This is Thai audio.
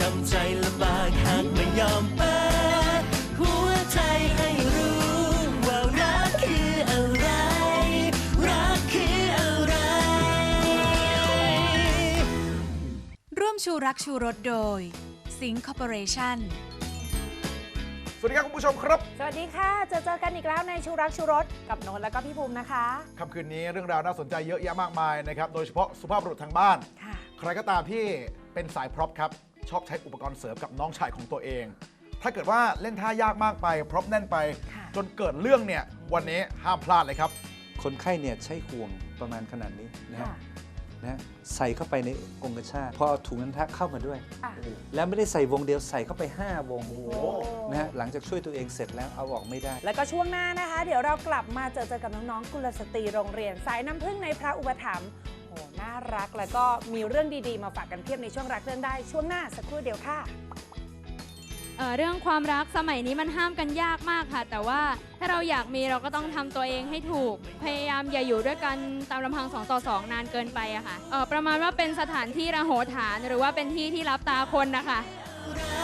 ทำใจลำบากหากไม่ยอมเปิดหัวใจให้รู้ว่ารักคืออะไร รักคืออะไร ร่วมชูรักชูรสโดย สิงค o r p o r a t i o n สวัสดีครับคุณผู้ชมครับสวัสดีค่ะ เจอเจอกันอีกแล้วในชูรักชูรสกับโนนแล้วก็พี่ภูมินะคะ ค่ำคืนนี้เรื่องราวน่าสนใจเยอะแยะมากมายนะครับ โดยเฉพาะสุภาพบุรุษทางบ้าน ค่ะ ใครก็ตามที่เป็นสายพร็อพครับ ชอบใช้อุปกรณ์เสริมกับน้องชายของตัวเอง ถ้าเกิดว่าเล่นท่ายากมากไป พร็อพแน่นไปค่ะจนเกิดเรื่องเนี่ยวันนี้ห้ามพลาดเลยครับ คนไข้เนี่ยใช้ห่วงประมาณขนาดนี้นะฮะค่ะนะฮะใส่เข้าไปในองคชาตพอเอาถุงนันทะเข้ามาด้วยอะแล้วไม่ได้ใส่วงเดียวใส่เข้าไป 5 วงโอ้นะฮะหลังจากช่วยตัวเองเสร็จแล้วเอาออกไม่ได้ แล้วก็ช่วงหน้านะคะ เดี๋ยวเรากลับมาเจอเจอกับน้องๆกุลสตรีโรงเรียน สายน้ำพึ่งในพระอุปถัมภ์โหน่ารักแล้วก็มีเรื่องดีๆ มาฝากกันเพียบในช่วงรักเรื่องได้ช่วงหน้าสักครู่เดียวค่ะ เอ่อเรื่องความรักสมัยนี้มันห้ามกันยากมากค่ะ แต่ว่าถ้าเราอยากมีเราก็ต้องทำตัวเองให้ถูก พยายามอย่าอยู่ด้วยกันตามลำพังสองต่อสองนานเกินไปอะค่ะเอ่อประมาณว่าเป็นสถานที่ระโหฐาน หรือว่าเป็นที่ที่รับตาคนนะคะ รั